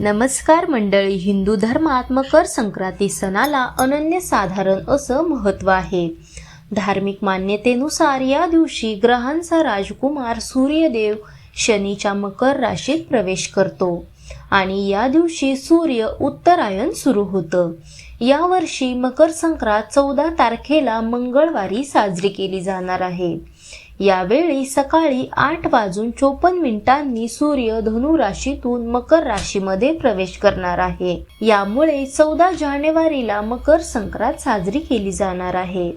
नमस्कार मंडळी हिंदू धर्मात मकर संक्रांती सणाला अनन्यसाधारण असं महत्त्व आहे. धार्मिक मान्यतेनुसार या दिवशी ग्रहांचा राजकुमार सूर्यदेव शनीच्या मकर राशीत प्रवेश करतो आणि या दिवशी सूर्य उत्तरायण सुरू होतं. यावर्षी मकर संक्रांत चौदा तारखेला मंगळवारी साजरी केली जाणार आहे. यावेळी सकाळी आठ वाजून चोपन्न मिनिटांनी सूर्य धनु राशीतून मकर राशीमध्ये प्रवेश करणार आहे. यामुळे चौदा जानेवारीला मकर संक्रांत साजरी केली जाणार आहे.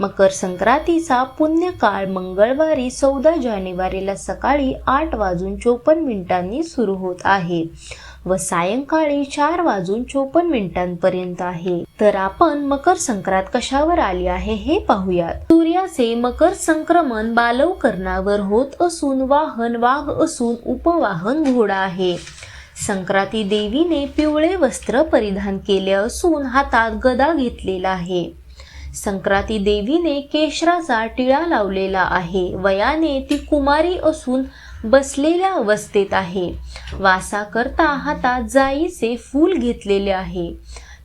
मकर संक्रांतीचा पुण्यकाळ मंगळवारी चौदा जानेवारीला सकाळी आठ वाजून चोपन्न मिनिटांनी सुरू होत आहे. व सायंकाळी चार वाजून चोपन्न मिनिटांपर्यंत आहे. तर आपण मकर संक्रांत कशावर आली आहे हे पाहूयात. सूर्याचे मकर संक्रमण बालवकरणावर होत असून वाहन वाघ असून उपवाहन घोडा आहे. संक्रांती देवीने पिवळे वस्त्र परिधान केले असून हातात गदा घेतलेला आहे. संक्रांती देवीने केशराचा टिळा लावलेला आहे. वयाने ती कुमारी असून बसलेल्या अवस्थेत आहे. वासा करता हातात जाईचे फूल घेतलेले आहे.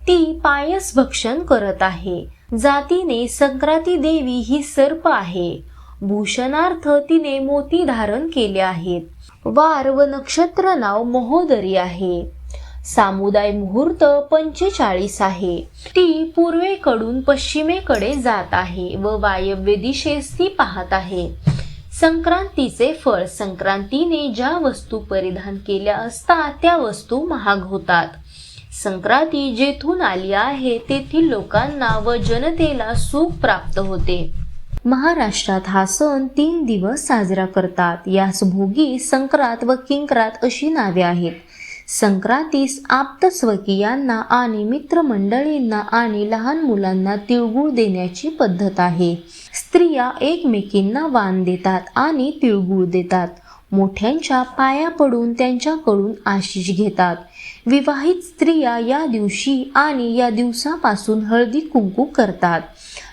ती पायस भक्षण करत आहे. जातीने संक्रांती देवी ही सर्प आहे. भूषणार्थ तिने मोती धारण केले आहेत. वार व नक्षत्र नाव महोदरी आहे. सामुदाय मुहूर्त पंचेचाळीस आहे. ती पूर्वेकडून पश्चिमेकडे जात आहे व वायव्य दिशेस ती पाहत आहे. संक्रांतीचे फळ संक्रांतीने ज्या वस्तू परिधान केल्या असतात त्या वस्तू महाग होतात. संक्रांती जेथून आली आहे तेथील लोकांना व जनतेला सुख प्राप्त होते. महाराष्ट्रात हा सण तीन दिवस साजरा करतात. यास भोगी संक्रांत व किंक्रात अशी नावे आहेत. संक्रांतीस आप्तस्वकीयांना आणि मित्रमंडळींना आणि लहान मुलांना तिळगुळ देण्याची पद्धत आहे. स्त्रिया एकमेकींना वाण देतात आणि तिळगुळ देतात. मोठ्यांच्या पाया पडून त्यांच्याकडून आशिष घेतात. विवाहित स्त्रिया या दिवशी आणि या दिवसापासून हळदी कुंकू करतात.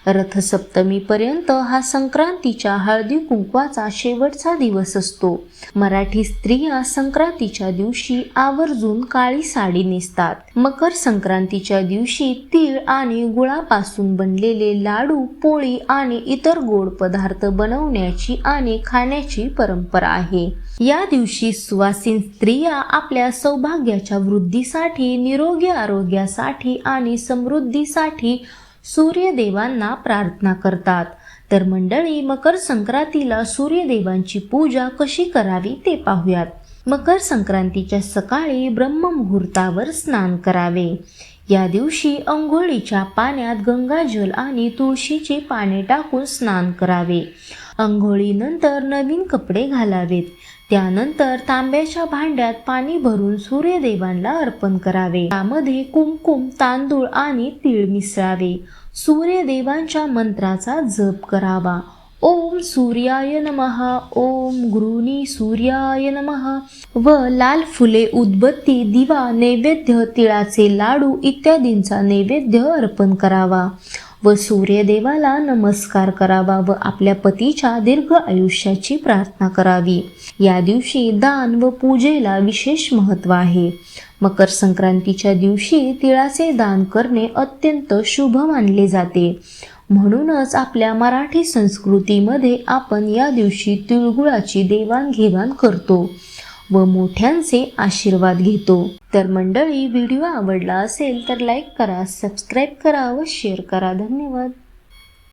रथसप्तमीपर्यंत हा संक्रांतीच्या हळदी कुंकवाचा शेवटचा दिवस असतो. मराठी स्त्रिया संक्रांतीच्या दिवशी आवर्जून काळी साडी नेसतात. मकर संक्रांतीच्या दिवशी तीळ आणि गुळापासून बनलेले लाडू पोळी आणि इतर गोड पदार्थ बनवण्याची आणि खाण्याची परंपरा आहे. या दिवशी सुवासीन स्त्रिया आपल्या सौभाग्याच्या वृद्धीसाठी निरोगी आरोग्यासाठी आणि समृद्धीसाठी सूर्यदेवांना प्रार्थना करतात. तर मंडळी मकर संक्रांतीला सूर्यदेवांची पूजा कशी करावी ते पाहूयात. मकर संक्रांतीच्या सकाळी ब्रह्ममुहूर्तावर स्नान करावे. या दिवशी अंघोळीच्या पाण्यात गंगाजल आणि तुळशीची पाने टाकून स्नान करावे. अंघोळीनंतर नवीन कपडे घालावेत. त्यानंतर तांब्याच्या भांड्यात पाणी भरून सूर्यदेवांना अर्पण करावे. त्यामध्ये कुमकुम तांदूळ आणि तीळ मिसळावे. सूर्यदेवांच्या मंत्राचा जप करावा. ओम सूर्याय नमहा ओम गृणी सूर्याय नमहा व लाल फुले उदबत्ती दिवा नैवेद्य तिळाचे लाडू इत्यादींचा नैवेद्य अर्पण करावा. व सूर्यदेवाला नमस्कार करावा व आपल्या पतीच्या दीर्घ आयुष्याची प्रार्थना करावी. या दिवशी दान व पूजेला विशेष महत्त्व आहे. मकर संक्रांतीच्या दिवशी तिळाचे दान करणे अत्यंत शुभ मानले जाते. म्हणूनच आपल्या मराठी संस्कृतीमध्ये आपण या दिवशी तिळगुळाची देवाणघेवाण करतो. व मोठ्यांचे आशीर्वाद घेतो. तर मंडळी व्हिडिओ आवडला असेल तर लाईक करा सबस्क्राईब करा व शेअर करा. धन्यवाद.